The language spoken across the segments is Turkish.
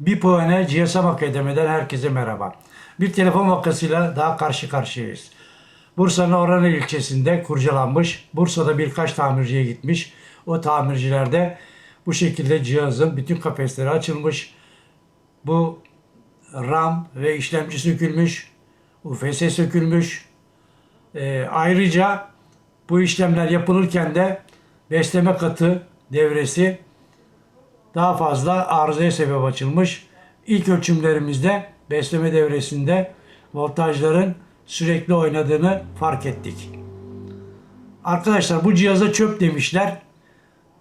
Bir puane GSM Akademi'den herkese merhaba. Bir telefon vakasıyla daha karşı karşıyayız. Bursa'nın Orhaneli ilçesinde kurcalanmış. Bursa'da birkaç tamirciye gitmiş. O tamircilerde bu şekilde cihazın bütün kafesleri açılmış. Bu RAM ve işlemci sökülmüş. UFS sökülmüş. Ee, ayrıca bu işlemler yapılırken de besleme katı devresi daha fazla arızaya sebep açılmış. İlk ölçümlerimizde besleme devresinde voltajların sürekli oynadığını fark ettik. Arkadaşlar bu cihaza çöp demişler.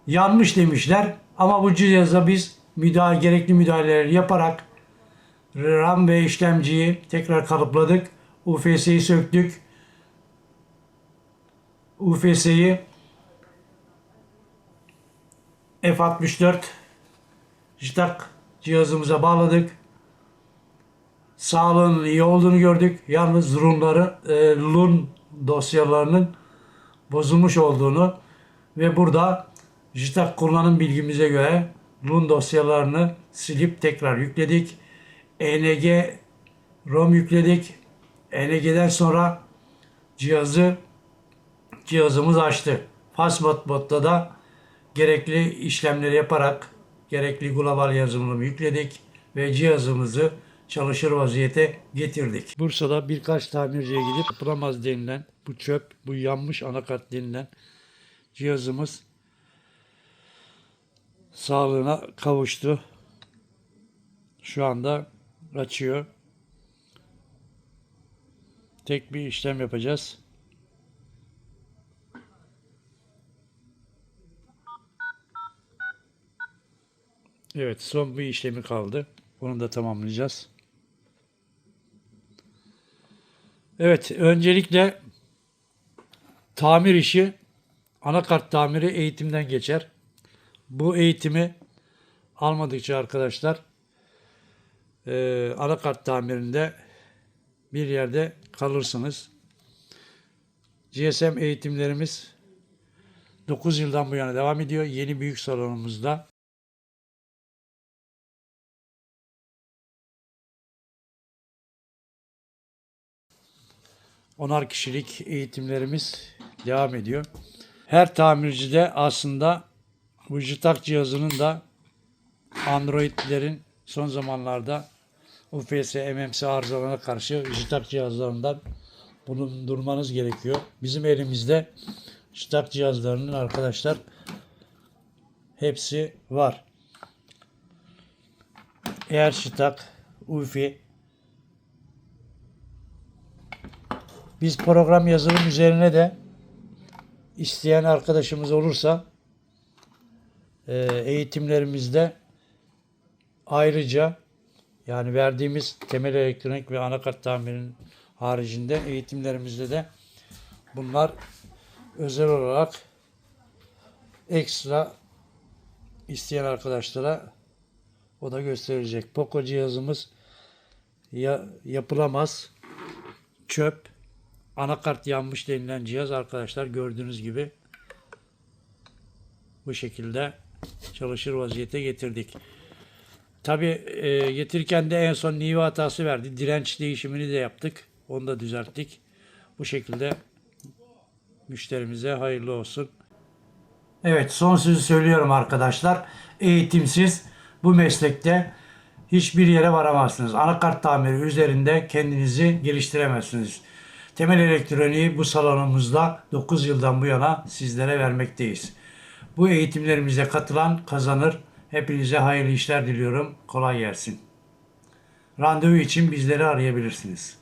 Yanmış demişler. Ama bu cihaza biz müdahale, gerekli müdahaleleri yaparak RAM ve işlemciyi tekrar kalıpladık. UFS'yi söktük. UFS'yi F64 JTAG cihazımıza bağladık. Sağlığının iyi olduğunu gördük. Yalnız runları, e, LUN dosyalarının bozulmuş olduğunu ve burada JTAG kullanım bilgimize göre LUN dosyalarını silip tekrar yükledik. ENG ROM yükledik. ENG'den sonra cihazı cihazımız açtı. Fastbot'ta da gerekli işlemleri yaparak gerekli global yazılımı yükledik ve cihazımızı çalışır vaziyete getirdik. Bursa'da birkaç tamirciye gidip yapılamaz denilen bu çöp, bu yanmış anakart denilen cihazımız sağlığına kavuştu. Şu anda açıyor. Tek bir işlem yapacağız. Evet son bir işlemi kaldı. Onu da tamamlayacağız. Evet öncelikle tamir işi anakart tamiri eğitimden geçer. Bu eğitimi almadıkça arkadaşlar e, anakart tamirinde bir yerde kalırsınız. GSM eğitimlerimiz 9 yıldan bu yana devam ediyor. Yeni büyük salonumuzda onar kişilik eğitimlerimiz devam ediyor. Her tamircide aslında bu JTAG cihazının da Android'lerin son zamanlarda UFS, MMS arızalarına karşı JTAG cihazlarından bulundurmanız gerekiyor. Bizim elimizde JTAG cihazlarının arkadaşlar hepsi var. Eğer JTAG, UFI, Biz program yazılım üzerine de isteyen arkadaşımız olursa e, eğitimlerimizde ayrıca yani verdiğimiz temel elektronik ve anakart tamirinin haricinde eğitimlerimizde de bunlar özel olarak ekstra isteyen arkadaşlara o da gösterilecek. Poco cihazımız ya, yapılamaz. Çöp anakart yanmış denilen cihaz arkadaşlar gördüğünüz gibi bu şekilde çalışır vaziyete getirdik. Tabi e, getirirken de en son nive hatası verdi. Direnç değişimini de yaptık. Onu da düzelttik. Bu şekilde müşterimize hayırlı olsun. Evet son sözü söylüyorum arkadaşlar. Eğitimsiz bu meslekte hiçbir yere varamazsınız. Anakart tamiri üzerinde kendinizi geliştiremezsiniz. Temel elektroniği bu salonumuzda 9 yıldan bu yana sizlere vermekteyiz. Bu eğitimlerimize katılan kazanır. Hepinize hayırlı işler diliyorum. Kolay gelsin. Randevu için bizleri arayabilirsiniz.